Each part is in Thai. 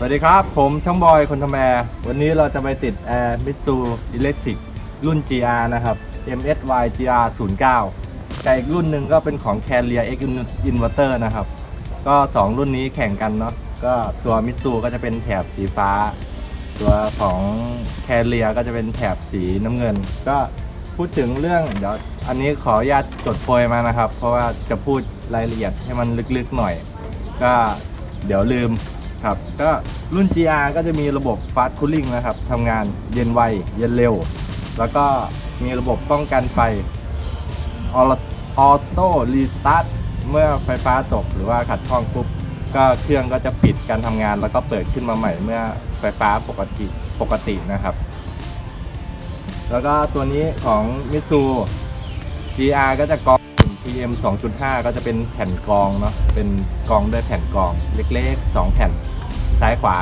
สวัสดีครับ ผมช่างบอยคนทำแอร์วันนี้เราจะไปติดแอร์มิตซูอิเล็กทริกรุ่น GR นะครับ MSY GR 09กับอีกรุ่นหนึ่งก็เป็นของ Carrier X Inverter นะครับ ก็ 2 รุ่นนี้แข่งกันเนาะก็ตัวมิตซูก็จะเป็นแถบสีฟ้า ตัวของ Carrier ก็จะเป็นแถบสีน้ำเงิน ก็พูดถึงเรื่องเดี๋ยวอันนี้ขออนุญาตจดโพยมานะครับ เพราะว่าจะพูดรายละเอียดให้มันลึกๆหน่อย ก็เดี๋ยวลืม ครับก็รุ่น GR ก็จะมีระบบ Fast Cooling นะครับทำงานเย็นไว เย็นเร็ว แล้วก็มีระบบป้องกันไฟออโต้รีสตาร์ทเมื่อไฟฟ้าตกหรือว่าขัดข้องปุ๊บก็เครื่องก็จะปิดการทำงาน แล้วก็เปิดขึ้นมาใหม่เมื่อไฟฟ้าปกติปกตินะครับ แล้วก็ตัวนี้ของมิซู GR ก็จะกอง PM 2.5 ก็จะเป็นแผ่นกรองเนาะเป็นกรองด้วยแผ่นกรองเล็กๆ 2 แผ่นซ้ายขวา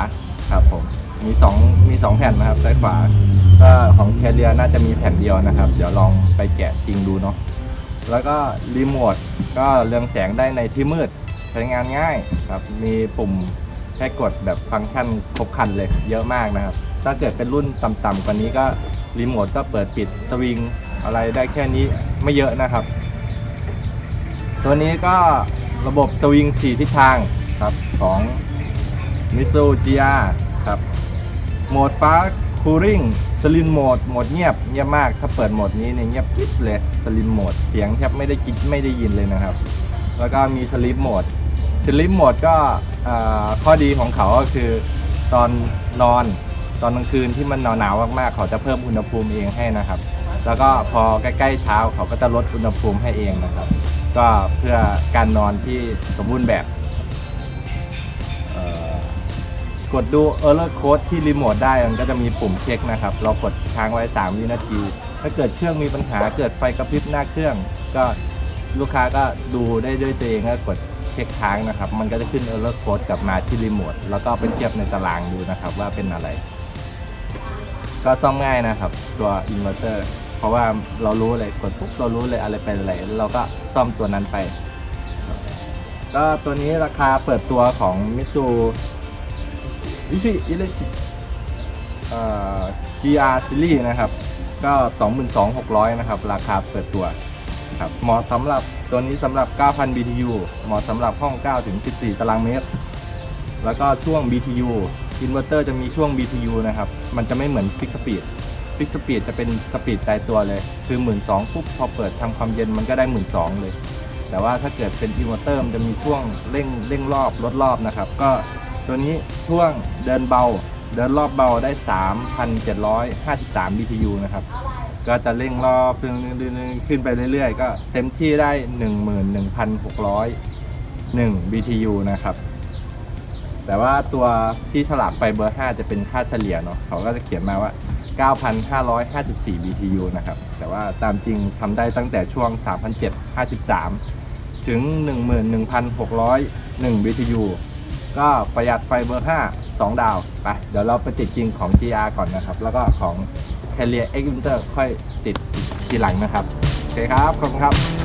ครับผมมี2มี2แผ่นนะครับซ้ายขวาก็ของแคเรียน่าจะมีแผ่นเดียวนะครับ เดี๋ยวลองไปแกะจริงดูเนาะแล้วก็รีโมทก็เรืองแสงได้ในที่มืดใช้งานง่ายครับ มีปุ่มให้กดแบบฟังก์ชันครบครันเลยเยอะมากนะครับ ถ้าเกิดเป็นรุ่นต่ำๆกว่านี้ก็รีโมทก็เปิดปิดสวิงอะไรได้แค่นี้ไม่เยอะนะครับ ตัวนี้ก็ระบบสวิง4ทิศทางครับของ m i t s u GR ครับโหมดฟ้าคูลิ่งสลินโหมดโหมดเงียบเงียบมากถ้าเปิดโหมดนี้เนี่ยเงียบกิ๊บเลยสลินโหมดเสียงแทบไม่ได้กินไม่ได้ยินเลยนะครับ แล้วก็มีสลิปโหมดสลิปโหมดก็ข้อดีของเขาก็คือตอนนอนตอนกลางคืนที่มันหนาวๆมากๆ เขาจะเพิ่มอุณหภูมิเองให้นะครับ แล้วก็พอใกล้ๆเช้าเขาก็จะลดอุณหภูมิให้เองนะครับ ก็เพื่อการนอนที่สมบูรณ์แบบเออกดดู Error Code ที่รีโมทได้มันก็จะมีปุ่มเช็คนะครับ เรากดค้างไว้ 3 วินาที ถ้าเกิดเครื่องมีปัญหาเกิดไฟกระพริบหน้าเครื่อง ก็ลูกค้าก็ดูได้ด้วยตัวเองก็กดเช็คค้างนะครับ มันก็จะขึ้น Error Code กลับมาที่รีโมทแล้วก็ไปเทียบในตารางดูนะครับว่าเป็นอะไร ก็ซ่อมง่ายนะครับ ตัวอินเวอร์เตอร์ เพราะว่าเรารู้เลยกดปุ๊บเรารู้เลยอะไรเป็นอะไรเราก็ซ่อมตัวนั้นไป ก็ตัวนี้ราคาเปิดตัวของมิตซูวิชิอิเล็กเอ่อ GR Series นะครับ ก็ 22,600 นะครับ ราคาเปิดตัวครับเหมาะสำหรับตัวนี้สำหรับ 9,000 BTU เหมาะสำหรับห้อง 9 ถึง 14 ตารางเมตร แล้วก็ช่วง BTU อินเวอร์เตอร์จะมีช่วง BTU นะครับ มันจะไม่เหมือนฟิกสปีด ฟิกสปีดจะเป็นสปีดตายตัวเลย คือ1 2ื่นสองปุ๊บพอเปิดทำความเย็นมันก็ได้1 2ื่นสองเลย แต่ว่าถ้าเกิดเป็นอินเวอร์เตอร์มันจะมีช่วงเร่งเร่งรอบลดรอบนะครับ ก็ตัวนี้ช่วงเดินเบา เดินรอบเบาได้ 3,753 BTU นะครับ ก็จะเร่งรอบขึ้นขึ้นไปเรื่อยๆ ก็เต็มที่ได้ 11,601 BTU นะครับ แต่ว่าตัวที่ฉลากไปเบอร์ 5 จะเป็นค่าเฉลี่ยเนาะเขาก็จะเขียนมาว่า 9,554 BTU นะครับ แต่ว่าตามจริงทำได้ตั้งแต่ช่วง 3,753 ถึง 11,601 BTU ก็ประหยัดไฟเบอร์ 5 2 ดาว ไป เดี๋ยวเราไปติดจริงของ GR ก่อนนะครับ แล้วก็ของ Carrier X Winter ค่อยติดทีหลังนะครับ โอเคครับ ขอบคุณครับ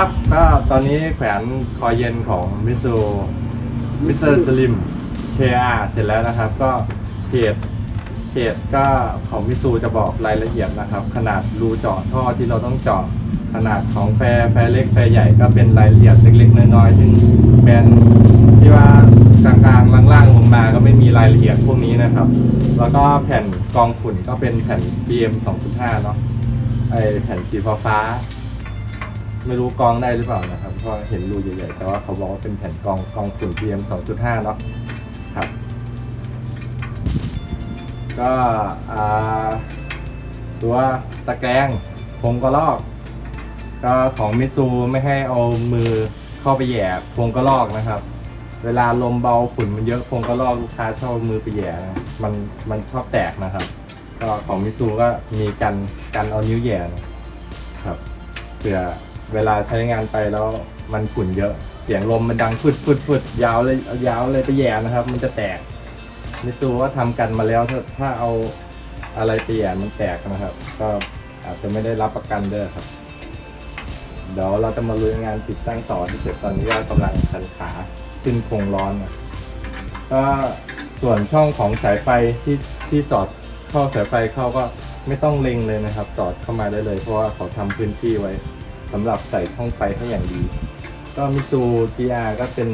ครับ ก็ตอนนี้แขวนคอเย็นของมิสซูมิสเตอร์สลิม KR เสร็จแล้วนะครับ ก็เพจเพจก็ของมิซูจะบอกรายละเอียดนะครับ ขนาดรูเจาะท่อที่เราต้องเจาะขนาดของแฟร์แฟร์เล็กแฟร์ใหญ่ก็เป็นรายละเอียดเล็กๆน้อยๆซึ่งแบรนด์ที่ว่ากลางๆล่างๆลงมาก็ไม่มีรายละเอียดพวกนี้นะครับ แล้วก็แผ่นกองฝุ่นก็เป็นแผ่น PM 2.5 เนาะไอแผ่นสีฟ้า ไม่รู้กรองได้หรือเปล่านะครับเพราะเห็นรูใหญ่ๆแต่ว่าเขาบอกว่าเป็นแผ่นกรองกรองฝุ่น PM 2.5 เนาะครับ ก็ตัวตะแกรงพวงกระลอก ก็ของมิซูไม่ให้เอามือเข้าไปแย่พวงกระลอกนะครับ เวลาลมเบาฝุ่นมันเยอะพวงกระลอกลูกค้าชอบมือไปแย่นะมันมันชอบแตกนะครับ ก็ของมิซูก็มีกันกันเอานิ้วแย่นะครับเผื่อ เวลาใช้งานไปแล้วมันฝุ่นเยอะ เสียงลมมันดังฟึดฟึดฟึดยาวเลยยาวเลยไปแย่นะครับ มันจะแตกมิซูว่าทำกันมาแล้วถ้าถ้าเอาอะไรเปียมันแตกนะครับ ก็อาจจะไม่ได้รับประกันด้วยครับ เดี๋ยวเราจะมาลุยงานติดตั้งต่อที่เสร็จตอนนี้ก็กำลังชันขาขึ้นโครงร้อนนะก็ส่วนช่องของสายไฟที่ที่สอดเข้าสายไฟเข้าก็ไม่ต้องเล็งเลยนะครับ สอดเข้ามาได้เลย เพราะว่าเขาทำพื้นที่ไว้ สำหรับใส่ช่องไฟให้อย่างดี ก็มิซู GR ก็เป็น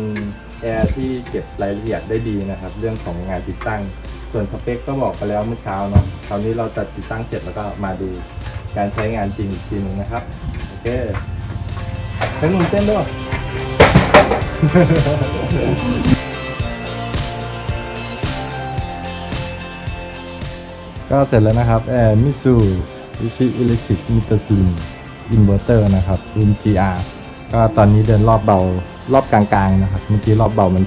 แอร์ที่เก็บรายละเอียดได้ดีนะครับ เรื่องของงานติดตั้ง ส่วนสเปคก็บอกไปแล้วเมื่อเช้าเนาะคราวนี้เราจะติดตั้งเสร็จแล้วก็มาดูการใช้งานจริงอีกทีหนึงนะครับ โอเคใช้หนุ่มเต้นด้วย ก็เสร็จแล้วนะครับแอร์มิซูอิชิอิเล็กทริกมิเตอร์ซิน อินเวอร์เตอร์นะครับรุ่น GR ก็ตอนนี้เดินรอบเบารอบกลางๆนะครับเมื่อกี้รอบเบามัน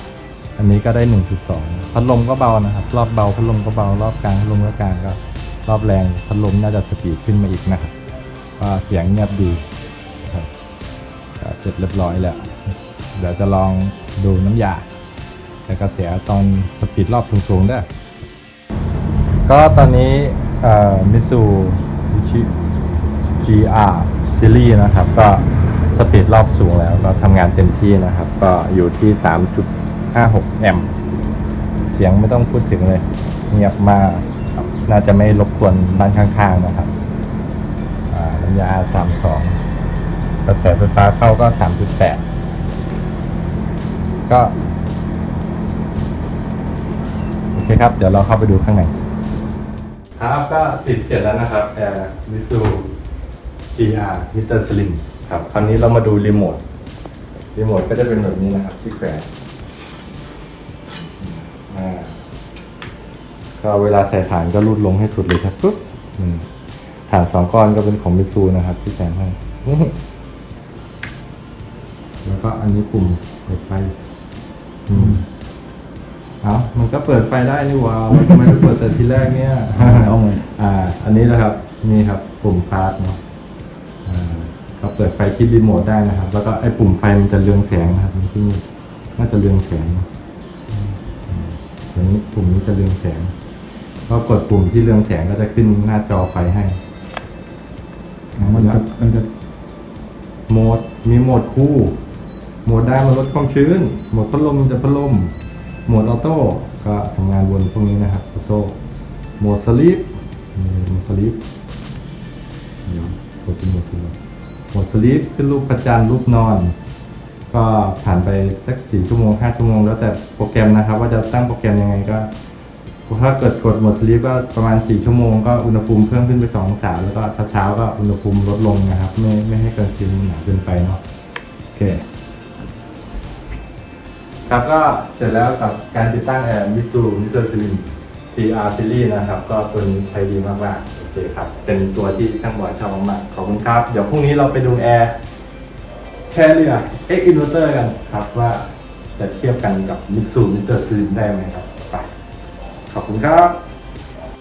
0.8 อันนี้ก็ได้ 1.2 พัดลมก็เบานะครับ รอบเบาพัดลมก็เบารอบกลางพัดลมก็กลางก็รอบแรงพัดลมน่าจะสปีดขึ้นมาอีกนะครับก็เสียงเงียบดีครับเสร็จเรียบร้อยแล้ว เดี๋ยวจะลองดูน้ำยาแต่กระแสตอนสปีดรอบสูงๆด้วยก็ตอนนี้มิสูบิชิ GR ซีรีส์นะครับ ก็สปีดรอบสูงแล้วก็ทำงานเต็มที่นะครับ ก็อยู่ที่ 3.56 แอมป์เสียงไม่ต้องพูดถึงเลย เงียบมากน่าจะไม่รบกวนด้านข้างๆนะครับอ่าน้ำยา32 กระแสไฟฟ้าเข้าก็ 3.8 ก็โอเคครับ เดี๋ยวเราเข้าไปดูข้างในครับก็ติดเสร็จแล้วนะครับแอร์วิสู GR มิเตอร์สลิมครับคราวนี้เรามาดูรีโมทรีโมทก็จะเป็นแบบนี้นะครับ ที่แขวนอ่าก็เวลาใส่ฐานก็รูดลงให้สุดเลยครับปุ๊บอืมฐานสองก้อนก็เป็นของมิซูนะครับ ที่แขวนให้แล้วก็อันนี้ปุ่มเปิดไฟอืมเอามันก็เปิดไฟได้นี่หว่าแล้วทำไมไม่เปิดแต่ทีแรกเนี่ยเอาไงอ่า อันนี้นะครับ นี่ครับปุ่มพาร์ทเนาะอ่าก็เปิดไฟที่รีโมทได้นะครับ แล้วก็ไอ้ปุ่มไฟมันจะเรืองแสงนะครับมันที่นี่น่าจะเรืองแสงเนอะอืมตัวนี้ปุ่มนี้จะเรืองแสงก็กดปุ่มที่เรืองแสงก็จะขึ้นหน้าจอไฟให้มันจะมันจะโหมดมีโหมดคู่ โหมดได้มาลดความชื้น โหมดพัดลมจะพัดลม โหมดออโต้ก็ทำงานวนพวกนี้นะครับออโต้โหมดสลีปนี่โหมดสลีปเดี๋ยวกดเป็นโหมดสลีปโหมดสลีปขึ้นรูปพระจันรูปนอน ก็ผ่านไปสักสี่ชั่วโมงห้าชั่วโมง แล้วแต่โปรแกรมนะครับ ว่าจะตั้งโปรแกรมยังไงก็ถ้าเกิดกดหมดสลีปก็ประมาณ4ชั่วโมงก็อุณหภูมิเพิ่มขึ้นไป2องศาแล้วก็เช้าๆก็อุณหภูมิลดลงนะครับ ไม่ไม่ให้เกินจริงหนาเกินไปเนาะโอเคครับก็เสร็จแล้วกับการติดตั้งแอร์มิสูมิสเตอร์ซิลิน TR Series นะครับ ก็ตัวนี้ใช้ดีมากๆ เคครับ เป็นตัวที่ช่างบอยชอบมากๆขอบคุณครับ เดี๋ยวพรุ่งนี้เราไปดูแอร์แค่เรือ X Inverter กันครับว่าจะเทียบกันกับมิสูมิเตอร์ซีลินได้ไหมครับ ไป ขอบคุณครับ